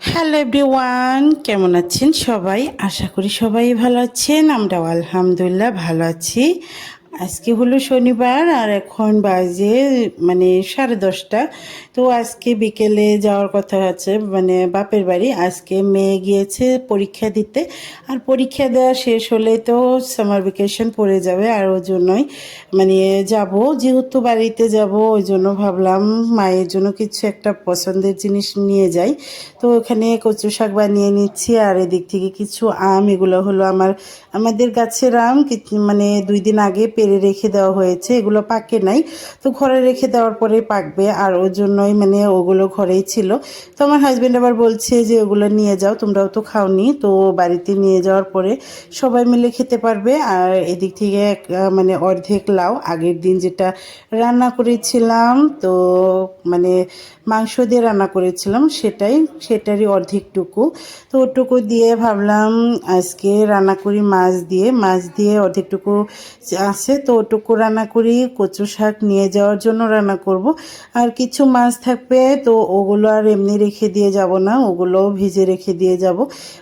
Hello everyone কেমন আছেন সবাই? আশা করি সবাই ভালো আছেন আমরাও আলহামদুলিল্লাহ ভালো আছি। আজকে হলো শনিবার আর এখন বাজে মানে সাড়ে দশটা। তো আজকে বিকেলে যাওয়ার কথা আছে মানে বাপের বাড়ি। আজকে মেয়ে গিয়েছে পরীক্ষা দিতে আর পরীক্ষা দেওয়া শেষ হলে তো সামার ভ্যাকেশন পড়ে যাবে আর ওই জন্যই মানে যাব। যেহেতু বাড়িতে যাব, ওই জন্য ভাবলাম মায়ের জন্য কিছু একটা পছন্দের জিনিস নিয়ে যাই। তো ওখানে কচু শাক বানিয়ে নিচ্ছি আর এদিক থেকে কিছু আম, এগুলো হলো আমার, আমাদের গাছের আম। মানে দুই দিন আগে পেরে রেখে দেওয়া হয়েছে, এগুলো পাকে নাই। তো ঘরে রেখে দেওয়ার পরে পাকবে, আর ওর জন্যই মানে ওগুলো ঘরেই ছিল। তো আমার হাজব্যান্ড আবার বলছে যে, ওগুলো নিয়ে যাও, তোমরাও তো খাওনি। তো বাড়িতে নিয়ে যাওয়ার পরে সবাই মিলে খেতে পারবে। আর এদিক থেকে মানে অর্ধেক লাউ। আগের দিন যেটা রান্না করেছিলাম, তো মানে মাংস দিয়ে রান্না করেছিলাম, সেটাই, সেটারই অর্ধেকটুকু। তো ওটুকু দিয়ে ভাবলাম আজকে রান্না করি মাছ দিয়ে। মাছ দিয়ে অর্ধেকটুকু আছে তো ওটুকু রান্না করি, কচু শাক নিয়ে যাওয়ার জন্য রান্না করব। আর কিছু মাছ থাকবে, তো ওগুলো আর এমনি রেখে দিয়ে যাব না ওগুলো ভেজে রেখে দিয়ে যাব।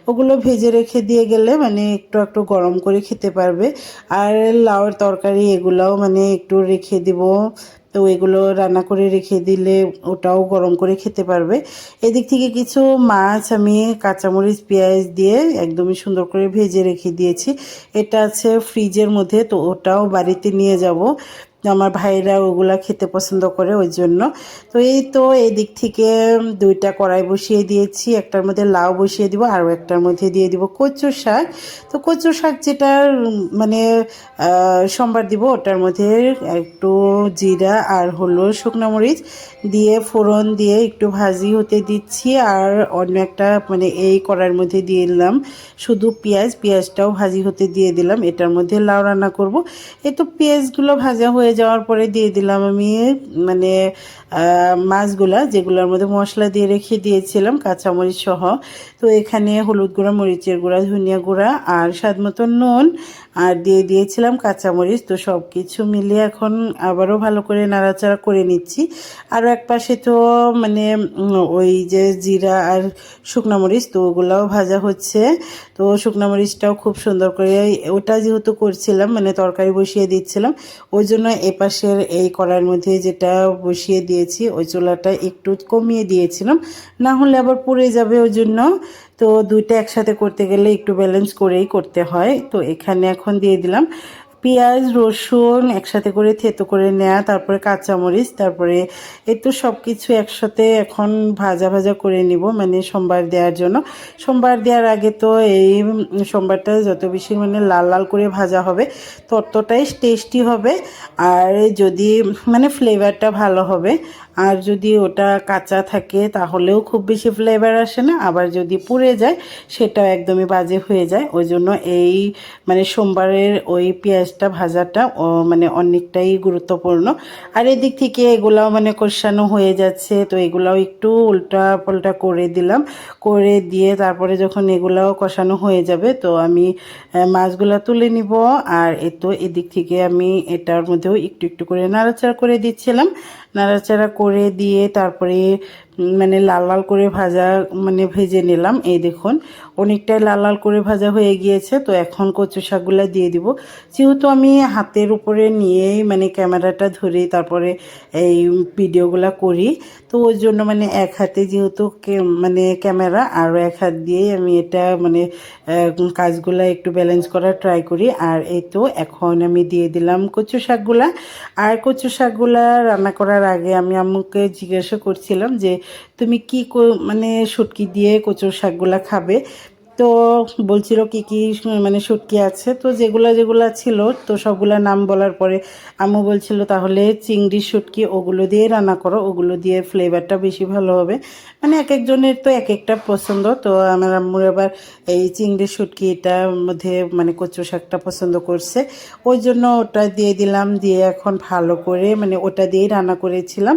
ওগুলো ভেজে রেখে দিয়ে গেলে মানে একটু একটু গরম করে খেতে পারবে। আর লাউয়ের তরকারি এগুলোও মানে একটু রেখে দিব। তো এগুলো রান্না করে রেখে দিলে ওটাও গরম করে খেতে পারবে। এদিক থেকে কিছু মাছ আমি কাঁচামরিচ, পেঁয়াজ দিয়ে একদমই সুন্দর করে ভেজে রেখে দিয়েছি। এটা আছে ফ্রিজের মধ্যে, তো ওটাও বাড়িতে নিয়ে যাব। আমার ভাইরা ওগুলা খেতে পছন্দ করে ওই জন্য। তো এই তো এই দিক থেকে দুইটা কড়াই বসিয়ে দিয়েছি, একটার মধ্যে লাউ বসিয়ে দিব আর একটার মধ্যে দিয়ে দিব কচু শাক। তো কচু শাক যেটা মানে সোমবার দিব, ওটার মধ্যে একটু জিরা আর হলো শুকনো মরিচ দিয়ে ফোড়ন দিয়ে একটু ভাজি হতে দিচ্ছি। আর অন্য একটা মানে এই কড়াইয়ের মধ্যে দিয়ে দিলাম শুধু পেঁয়াজ, পেঁয়াজটাও ভাজি হতে দিয়ে দিলাম। এটার মধ্যে লাউ রান্না করব। এই তো পেঁয়াজগুলো ভাজা হয়ে যাওয়ার পরে দিয়ে দিলাম আমি মানে মাছগুলা যেগুলোর মধ্যে মশলা দিয়ে রেখে দিয়েছিলাম, কাঁচামরিচ সহ। তো এখানে হলুদ গুঁড়া, মরিচের গুঁড়া, ধনিয়া গুঁড়া আর স্বাদ মতো নুন আর দিয়ে দিয়েছিলাম কাঁচামরিচ, তো সব কিছু মিলিয়ে এখন আবারও ভালো করে নাড়াচাড়া করে নিচ্ছি। আরও এক পাশে তো মানে ওই যে জিরা আর শুকনো মরিচ, তো ওগুলাও ভাজা হচ্ছে। তো শুকনো মরিচটাও খুব সুন্দর করে, ওটা যেহেতু করছিলাম মানে তরকারি বসিয়ে দিচ্ছিলাম, ওই জন্য এপাশের এই কড়াইয়ের মধ্যে যেটা বসিয়ে দিয়েছি, ওই চুলাটা একটু কমিয়ে দিয়েছিলাম। না হলে আবার পুড়ে যাবে ওই জন্য। তো দুইটা একসাথে করতে গেলে একটু ব্যালেন্স করেই করতে হয়। তো এখানে এখন দিয়ে দিলাম পেঁয়াজ, রসুন একসাথে করে থেতো করে নেওয়া তারপরে কাঁচামরিচ, তারপরে এই তো সব কিছু একসাথে এখন ভাজা ভাজা করে নিব মানে সোমবার দেওয়ার জন্য। সোমবার দেওয়ার আগে তো এই সোমবারটা যত বেশি মানে লাল লাল করে ভাজা হবে, ততটাই টেস্টি হবে। আর যদি মানে ফ্লেভারটা ভালো হবে আর যদি ওটা কাঁচা থাকে তাহলেও খুব বেশি ফ্লেভার আসে না, আবার যদি পুড়ে যায় সেটাও একদমই বাজে হয়ে যায়। ওই জন্য এই মানে সোমবারের ওই পেঁয়াজটা, ভাজাটা মানে অনেকটাই গুরুত্বপূর্ণ। আর এদিক থেকে এগুলাও মানে কষানো হয়ে যাচ্ছে, তো এগুলাও একটু উল্টা পাল্টা করে দিলাম। করে দিয়ে তারপরে যখন এগুলাও কষানো হয়ে যাবে, তো আমি মাছগুলো তুলে নিব। আর এ তো এদিক থেকে আমি এটার মধ্যেও একটু একটু করে নাড়াচাড়া করে দিচ্ছিলাম। নাড়াচাড়া করে দিয়ে তারপরে মানে লাল লাল করে ভাজা মানে ভেজে নিলাম। এই দেখুন, অনেকটাই লাল লাল করে ভাজা হয়ে গিয়েছে। তো এখন কচু শাকগুলা দিয়ে দিব। যেহেতু আমি হাতের উপরে নিয়েই মানে ক্যামেরাটা ধরে তারপরে এই ভিডিওগুলো করি, তো ওই জন্য মানে এক হাতে যেহেতু মানে ক্যামেরা, আর এক হাত দিয়েই আমি এটা মানে কাজগুলা একটু ব্যালেন্স করার ট্রাই করি। আর এই তো এখন আমি দিয়ে দিলাম কচু শাকগুলা। আর কচু শাকগুলা রান্না করার আগে আমি আম্মুকে জিজ্ঞাসা করছিলাম যে তুমি কি মানে শুটকি দিয়ে কচুর শাকগুলা খাবে? তো বলছিল কি কি মানে শুটকি আছে। তো যেগুলো যেগুলো ছিল, তো সবগুলা নাম বলার পরে আম্মু বলছিল, তাহলে চিংড়ি শুটকি ওগুলো দিয়ে রান্না করো, ওগুলো দিয়ে ফ্লেভারটা বেশি ভালো হবে। মানে এক একজনের তো এক একটা পছন্দ। তো আমার আম্মুর আবার এই চিংড়ি শুটকি এটার মধ্যে মানে কচু শাকটা পছন্দ করছে। ওই জন্য ওটা দিয়ে দিলাম, দিয়ে এখন ভালো করে মানে ওটা দিয়েই রান্না করেছিলাম।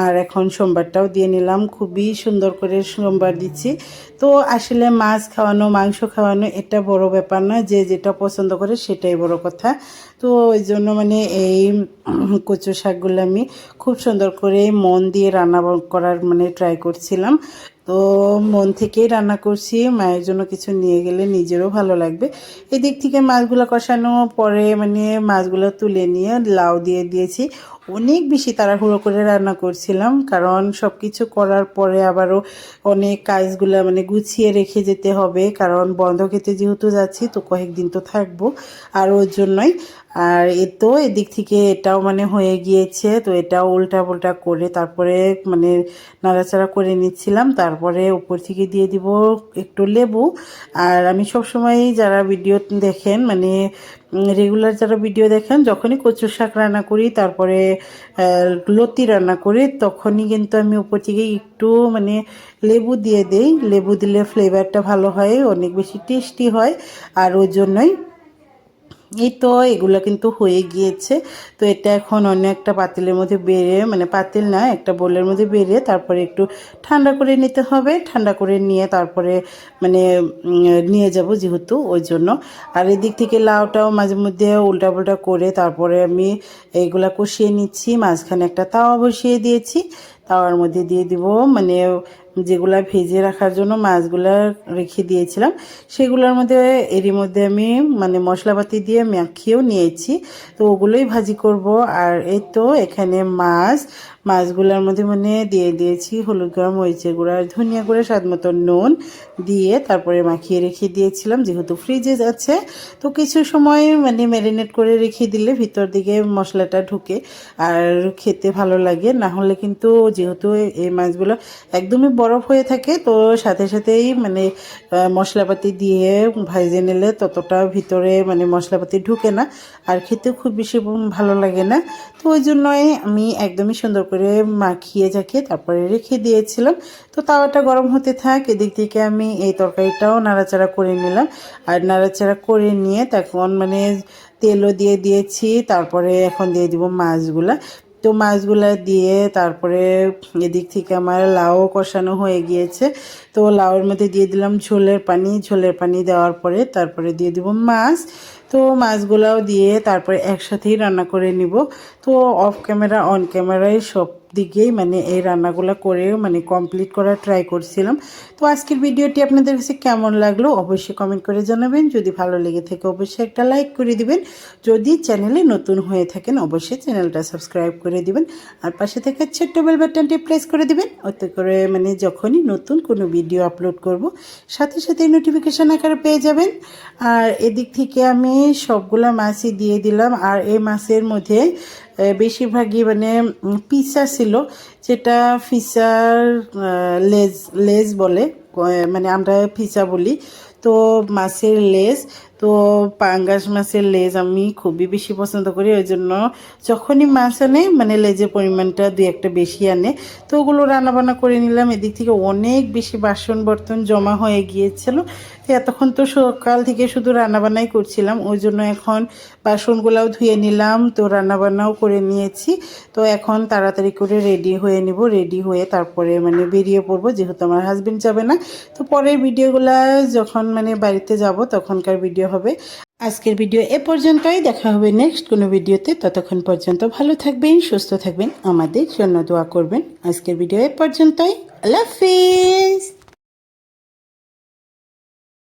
আর এখন সোমবারটাও দিয়ে নিলাম। খুবই সুন্দর করে সোমবার দিচ্ছি। তো আসলে মাছ খাওয়ানো মাংস খাওয়ানো এটা বড় ব্যাপার না যে যেটা পছন্দ করে সেটাই বড় কথা। তো ওই জন্য মানে এই কচু শাকগুলো আমি খুব সুন্দর করে মন দিয়ে রান্না করার মানে ট্রাই করছিলাম। তো মন থেকেই রান্না করছি, মায়ের জন্য কিছু নিয়ে গেলে নিজেরও ভালো লাগবে। এদিক থেকে মাছগুলো কষানো পরে মানে মাছগুলো তুলে নিয়ে লাউ দিয়ে দিয়েছি। অনেক বেশি তাড়াহুড়ো করে রান্না করছিলাম, কারণ সব কিছু করার পরে আবারও অনেক কাজগুলো মানে গুছিয়ে রেখে যেতে হবে, কারণ বন্ধ খেতে যেহেতু যাচ্ছি, তো কয়েকদিন তো থাকব। আর ওর জন্যই আর এ তো এদিক থেকে এটাও মানে হয়ে গিয়েছে, তো এটাও উল্টা পুল্টা করে তারপরে মানে নাড়াচাড়া করে নিচ্ছিলাম, তারপরে উপর থেকে দিয়ে দিব একটু লেবু। আর আমি সবসময় যারা ভিডিও দেখেন মানে রেগুলার যারা ভিডিও দেখেন, যখনই কচু শাক রান্না করি, তারপরে লতি রান্না করি, তখনই কিন্তু আমি উপর থেকে একটু মানে লেবু দিয়ে দেই। লেবু দিলে ফ্লেভারটা ভালো হয়, অনেক বেশি টেস্টি হয়, আর ওই জন্যই এই তো, এগুলো কিন্তু হয়ে গিয়েছে। তো এটা এখন অন্য একটা পাতিলের মধ্যে বেড়ে মানে পাতিল না, একটা বোলের মধ্যে বেড়ে তারপরে একটু ঠান্ডা করে নিতে হবে। ঠান্ডা করে নিয়ে তারপরে মানে নিয়ে যাব যেহেতু ওই জন্য। আর এদিক থেকে লাউটাও মাঝে মধ্যে উল্টা পুল্টা করে তারপরে আমি এইগুলা কষিয়ে নিচ্ছি। মাঝখানে একটা তাওয়া বসিয়ে দিয়েছি। তাওয়ার মধ্যে দিয়ে দিব মানে যেগুলা ভেজে রাখার জন্য মাছগুলা রেখে দিয়েছিলাম, সেগুলোর মধ্যে, এরই মধ্যে আমি মানে মশলাপাতি দিয়ে মাখিয়েও নিয়েছি। তো ওগুলোই ভাজি করব। আর এই তো এখানে মাছ, মাছগুলোর মধ্যে মানে দিয়ে দিয়েছি হলুদ গুঁড়া, মরিচের গুঁড়া, ধনিয়া গুঁড়া, স্বাদ মতো নুন দিয়ে তারপরে মাখিয়ে রেখে দিয়েছিলাম, যেহেতু ফ্রিজে যাচ্ছে তো কিছু সময় মানে ম্যারিনেট করে রেখে দিলে ভিতর দিকে মশলাটা ঢুকে আর খেতে ভালো লাগে। না হলে কিন্তু যেহেতু এই মাছগুলো একদমই বরফ হয়ে থাকে, তো সাথে সাথেই মানে মশলাপাতি দিয়ে ভাইজে নিলে ততটা ভিতরে মানে মশলাপাতি ঢুকে না, আর খেতে খুব বেশি ভালো লাগে না। তো ওই জন্যই আমি একদমই সুন্দর করে মাখিয়ে ঝাঁকিয়ে তারপরে রেখে দিয়েছিলাম। তো তাওয়াটা গরম হতে থাক, এদিক থেকে আমি এই তরকারিটাও নাড়াচাড়া করে নিলাম। আর নাড়াচাড়া করে নিয়ে তখন মানে তেলও দিয়ে দিয়েছি, তারপরে এখন দিয়ে দিব মাছগুলা। তো মাছগুলো দিয়ে তারপরে এদিক থেকে আমার লাউ কষানো হয়ে গিয়েছে। তো লাউয়ের মধ্যে দিয়ে দিলাম ঝোলের পানি। ঝোলের পানি দেওয়ার পরে তারপরে দিয়ে দিব মাছ। তো মাছগুলাও দিয়ে তারপরে একসাথেই রান্না করে নিব। তো অফ ক্যামেরা অন ক্যামেরায় সব দিকেই মানে এই রান্নাগুলো করে মানে কমপ্লিট করার ট্রাই করছিলাম। তো আজকের ভিডিওটি আপনাদের কাছে কেমন লাগল অবশ্যই কমেন্ট করে জানাবেন। যদি ভালো লেগে থাকে অবশ্যই একটা লাইক করে দিবেন। যদি চ্যানেলে নতুন হয়ে থাকেন অবশ্যই চ্যানেলটা সাবস্ক্রাইব করে দিবেন। আর পাশে থেকে ছোট্ট বেল বাটনটি প্রেস করে দিবেন। ওতে করে মানে যখনই নতুন কোনো ভিডিও আপলোড করব, সাথে সাথে নোটিফিকেশান আকারে পেয়ে যাবেন। আর এদিক থেকে আমি সবগুলা মাছই দিয়ে দিলাম। আর এই মাছের মধ্যে বেশিরভাগই মানে পিসা ছিল, যেটা ফিসার লেজ লেজ বলে। মানে আমরা ফিসা বলি, তো মাছের লেজ, তো পাঙ্গাস মাছের লেজ আমি খুবই বেশি পছন্দ করি, ওই জন্য যখনই মাছ আনে মানে লেজের পরিমাণটা দুই একটা বেশি আনে, তো ওগুলো রান্নাবান্না করে নিলাম। এদিক থেকে অনেক বেশি বাসন বর্তন জমা হয়ে গিয়েছিল এতক্ষণ তো সকাল থেকে শুধু রান্নাবান্নাই করছিলাম, ওই জন্য এখন বাসনগুলাও ধুয়ে নিলাম, তো রান্নাবান্নাও করে নিয়েছি, তো এখন তাড়াতাড়ি করে রেডি হয়ে নিব, রেডি হয়ে তারপরে মানে বেরিয়ে পড়ব, যেহেতু আমার হাজব্যান্ড যাবে না তো পরের ভিডিওগুলো যখন মানে বাড়িতে যাব, তখনকার ভিডিও হবে। আজকের ভিডিও এ পর্যন্তই। দেখা হবে নেক্সট কোনো ভিডিওতে। ততক্ষণ পর্যন্ত ভালো থাকবেন, সুস্থ থাকবেন। আমাদের জন্য দোয়া করবেন। আজকের ভিডিও এ পর্যন্তই। আল্লাহ হাফিজ।